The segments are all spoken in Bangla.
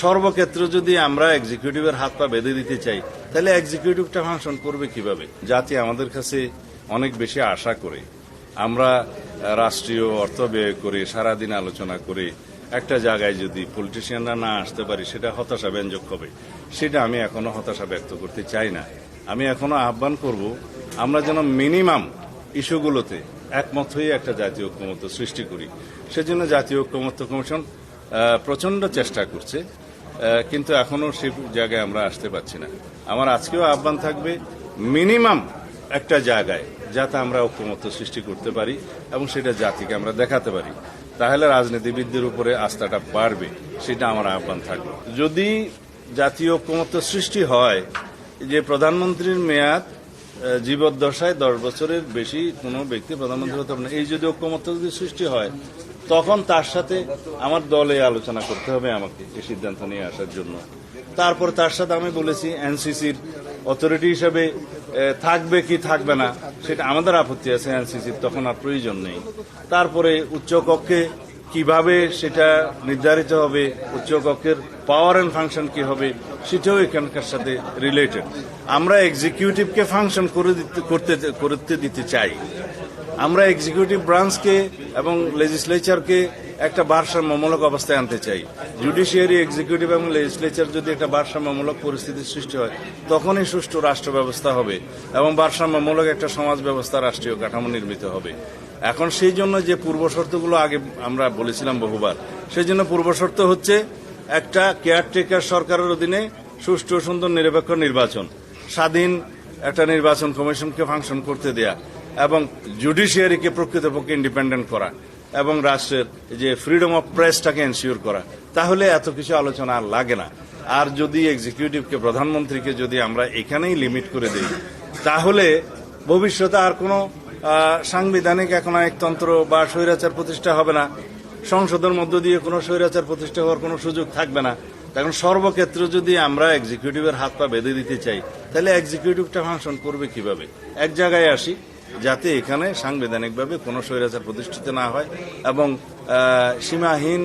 সর্বক্ষেত্রে যদি আমরা এক্সিকিউটিভের হাত পা বেঁধে দিতে চাই তাহলে এক্সিকিউটিভটা ফাংশন করবে কীভাবে? জাতি আমাদের কাছে অনেক বেশি আশা করে। আমরা রাষ্ট্রীয় অর্থ ব্যয় করে সারাদিন আলোচনা করে একটা জায়গায় যদি পলিটিশিয়ানরা না আসতে পারি সেটা হতাশা ব্যঞ্জক হবে। সেটা আমি এখনও হতাশা ব্যক্ত করতে চাই না। আমি এখনও আহ্বান করব আমরা যেন মিনিমাম ইস্যুগুলোতে একমত হয়ে একটা জাতীয় ঐক্যমত্য সৃষ্টি করি। সেজন্য জাতীয় ঐক্যমত্য কমিশন আহ, প্রচণ্ড চেষ্টা করছে। কিন্তু এখনও সেই জায়গায় আমরা আসতে পারছি না। আমার আজকেও আহ্বান থাকবে, মিনিমাম একটা জায়গায়, যাতে আমরা ঐক্যমত্য সৃষ্টি করতে পারি এবং সেটা জাতিকে আমরা দেখাতে পারি। তাহলে রাজনীতিবিদদের উপরে আস্থাটা বাড়বে, সেটা আমার আহ্বান থাকবে। যদি জাতীয় ঐক্যমত্য সৃষ্টি হয়, যে প্রধানমন্ত্রীর মেয়াদ জীবদ্দশায় দশ বছরের বেশি কোনো ব্যক্তি প্রধানমন্ত্রী হতে পারে না। এই যদি ঐক্যমত্য যদি সৃষ্টি হয় তখন তার সাথে আমার দলে আলোচনা করতে হবে আমাকে এই সিদ্ধান্ত নিয়ে আসার জন্য। তারপর তার সাথে আমি বলেছি, এনসিসির অথরিটি হিসাবে থাকবে কি থাকবে না, সেটা আমাদের আপত্তি আছে, এনসিসির তখন আর প্রয়োজন নেই। তারপরে উচ্চকক্ষে কীভাবে সেটা নির্ধারিত হবে, উচ্চকক্ষের পাওয়ার অ্যান্ড ফাংশন কি হবে, সেটাও এখানকার সাথে রিলেটেড আমরা এক্সিকিউটিভকে ফাংশন করে দিতে, করতে করতে দিতে চাই। আমরা এক্সিকিউটিভ ব্রাঞ্চকে এবং লেজিসলেচারকে একটা ভারসাম্যমূলক অবস্থায় আনতে চাই। জুডিশিয়ারি এক্সিকিউটিভ এবং লেজিসলেচার যদি একটা ভারসাম্যমূলক পরিস্থিতির সৃষ্টি হয়, তখনই সুষ্ঠু রাষ্ট্র ব্যবস্থা হবে এবং ভারসাম্যমূলক একটা সমাজ ব্যবস্থা, রাষ্ট্রীয় কাঠামো নির্মিত হবে। এখন সেই জন্য যে পূর্ব শর্তগুলো আগে আমরা বলেছিলাম বহুবার, সেই জন্য পূর্ব শর্ত হচ্ছে একটা কেয়ারটেকার সরকারের অধীনে সুষ্ঠু, সুন্দর, নিরপেক্ষ নির্বাচন। স্বাধীন একটা নির্বাচন কমিশনকে ফাংশন করতে দেয়া। এবং জুডিশিয়ারিকে প্রকৃতপক্ষে ইন্ডিপেন্ডেন্ট করা এবং রাষ্ট্রের যে ফ্রিডম অফ প্রেসটাকে এনশিওর করা, তাহলে এত কিছু আলোচনা আর লাগে না। আর যদি এক্সিকিউটিভকে প্রধানমন্ত্রীকে যদি আমরা এখানেই লিমিট করে দিই, তাহলে ভবিষ্যতে আর কোনো সাংবিধানিক এখন একতন্ত্র বা স্বৈরাচার প্রতিষ্ঠা হবে না। সংসদের মধ্য দিয়ে কোনো স্বৈরাচার প্রতিষ্ঠা হওয়ার কোনো সুযোগ থাকবে না। এখন সর্বক্ষেত্রে যদি আমরা এক্সিকিউটিভের হাত পা বেঁধে দিতে চাই, তাহলে এক্সিকিউটিভটা ফাংশন করবে কীভাবে? এক জায়গায় আসি যাতে এখানে সাংবিধানিকভাবে কোনো স্বৈরাচার প্রতিষ্ঠিত না হয় এবং সীমাহীন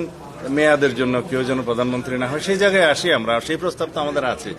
মেয়াদের জন্য কেউ যেন প্রধানমন্ত্রী না হয়, সেই জায়গায় আসি আমরা, সেই প্রস্তাব তো আমাদের আছে।